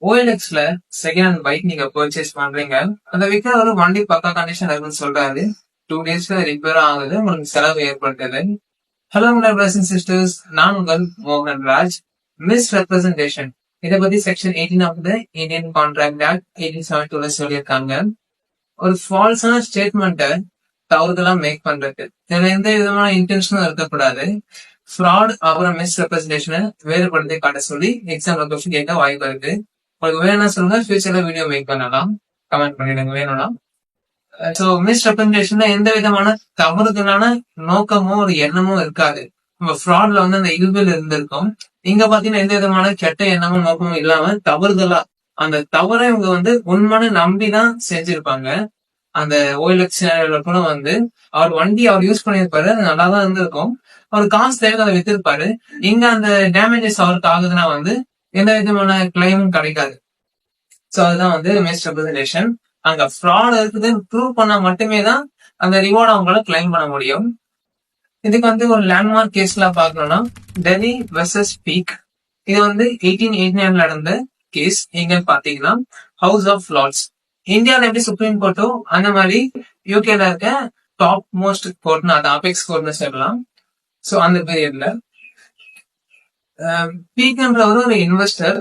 ஓஎல்எக்ஸ்ல second hand bike நீங்க purchase பண்றீங்க. அந்த விற்கிற ஒரு வண்டி பக்கா கண்டிஷன் இருக்குன்னு சொல்றாரு. டூ டேஸ்ல ரிப்பேர் ஆகுது. உங்களுக்கு செலவு ஏற்பட்டது ஹலோ பிரதர்ஸ் அண்ட் சிஸ்டர்ஸ் நான் உங்கள் மோகன் ராஜ் மிஸ் ரெப்ரசன்டேஷன் இதை பத்தி section eighteen of the Indian contract act eighteen seven டூல சொல்லியிருக்காங்க. ஒரு ஃபால்ஸான ஸ்டேட்மெண்ட்டை தவறுதலா மேக் பண்றது. இதுல எந்த விதமான இன்டென்ஷனும் இருக்கக்கூடாது. ஃப்ராட் அப்புறம் மிஸ் ரெப்ரசன்டேஷனை வேறுபடுத்தி காட்ட சொல்லி எக்ஸாம்ல கொஸ்டின் கேட்க வாய்ப்பு இருக்கு. உங்களுக்கு வேணும்னா சொல்லுங்க. ஃபியூச்சர்ல வீடியோ மேக் பண்ணலாம். கமெண்ட் பண்ணிடுங்க வேணும்னா. ஸோ மிஸ் ரெப்ரசன்டேஷன்ல எந்த விதமான தவறுதலான நோக்கமும் ஒரு எண்ணமும் இருக்காது. நம்ம ஃப்ராட்ல வந்து அந்த இல்பில் இருந்திருக்கும். இங்க பாத்தீங்கன்னா எந்த விதமான கெட்ட எண்ணமும் நோக்கமும் இல்லாம தவறுதலா அந்த தவறை இவங்க வந்து உண்மையான நம்பிதான் செஞ்சிருப்பாங்க. அந்த ஓஎல்எக்ஸ் கூட வந்து அவர் வண்டி அவர் யூஸ் பண்ணியிருப்பாரு. அது நல்லா தான் இருந்திருக்கும். அவர் காசு தேவை அதை வித்திருப்பாரு. இங்க அந்த டேமேஜஸ் அவருக்கு ஆகுதுன்னா வந்து எந்த விதமான கிளைமும் கிடைக்காது. சோ அதுதான் வந்து மிஸ் ரெப்ரசன்டேஷன் அங்க ஃப்ராட் இருக்குதுன்னு ப்ரூவ் பண்ணா மட்டுமே தான் அந்த ரிவார்ட் அவங்களால கிளைம் பண்ண முடியும். இதுக்கு வந்து ஒரு லேண்ட்மார்க் கேஸ்ல பாக்கணும்னா டெல்லி வெர்சஸ் பீக் இது வந்து எயிட்டீன் எயிட்டி நைன்ல நடந்த கேஸ் எங்கன்னு பாத்தீங்கன்னா ஹவுஸ் ஆஃப் லார்ட்ஸ் இந்தியால எப்படி சுப்ரீம் கோர்ட்டோ அந்த மாதிரி யூகேல இருக்க டாப் மோஸ்ட் கோர்ட்னு அது அபெக்ஸ் கோர்ட்னு சொல்லலாம். ஸோ அந்த பீரியட்ல பீக்ன்றவர் ஒரு இன்வெஸ்டர்